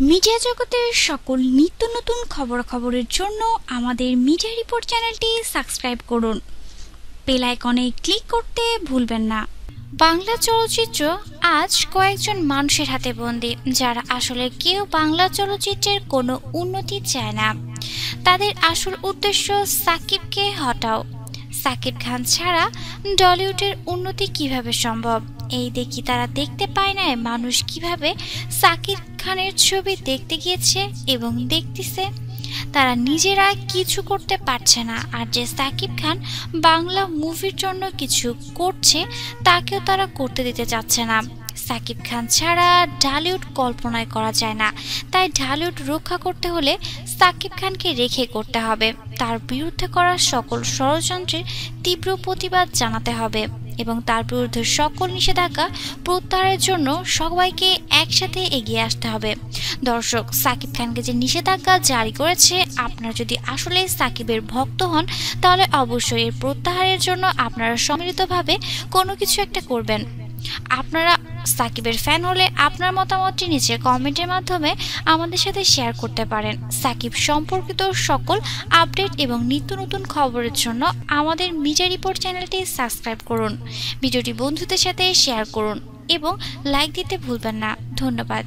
Media জগতের সকল নিত্য নতুন খবরাখবরের জন্য আমাদের মিডিয়া রিপোর্ট চ্যানেলটি সাবস্ক্রাইব করুন। বেল আইকনে ক্লিক করতে ভুলবেন না। বাংলা চলচ্চিত্র আজ কয়েকজন মানুষের হাতে বন্দি, যারা আসলে কেউ বাংলা চলচ্চিত্রের কোনো উন্নতি চায় না। তাদের আসল উদ্দেশ্য সাকিবকে হটাও। সাকিব খান ছাড়া ডলিউডের উন্নতি কীভাবে সম্ভব? এই দেখি তারা দেখতে পায় না মানুষ কীভাবে সাকিব খানের ছবি দেখতে গিয়েছে এবং দেখতেছে তারা নিজেরা কিছু করতে পারছে না আর যে সাকিব খান বাংলা মুভির জন্য কিছু করছে, তাকেও তারা করতে দিতে চাচ্ছে না। সাকিব খান ছাড়া ঢালিউড কল্পনায় করা যায় না। তাই ঢালিউড রক্ষা করতে হলে সাকিব খানকে রেখে করতে হবে। তার বিরুদ্ধে করা সকল ষড়যন্ত্রের তীব্র প্রতিবাদ জানাতে হবে। এবং তার বিরুদ্ধে সকল নিষেধাজ্ঞা প্রত্যাহারের জন্য সবাইকে একসাথে এগিয়ে আসতে হবে। দর্শক, সাকিব খানকে যে নিষেধাজ্ঞা জারি করেছে, আপনারা যদি আসলে সাকিবের ভক্ত হন, তাহলে অবশ্যই এর প্রত্যাহারের জন্য আপনারা সম্মিলিতভাবে কোনো কিছু একটা করবেন। আপনারা সাকিবের ফ্যান হলে আপনার মতামতটি নিচে কমেন্টের মাধ্যমে আমাদের সাথে শেয়ার করতে পারেন। সাকিব সম্পর্কিত সকল আপডেট এবং নিত্য নতুন খবরের জন্য আমাদের মিডিয়া রিপোর্ট চ্যানেলটি সাবস্ক্রাইব করুন। ভিডিওটি বন্ধুদের সাথে শেয়ার করুন এবং লাইক দিতে ভুলবেন না। ধন্যবাদ।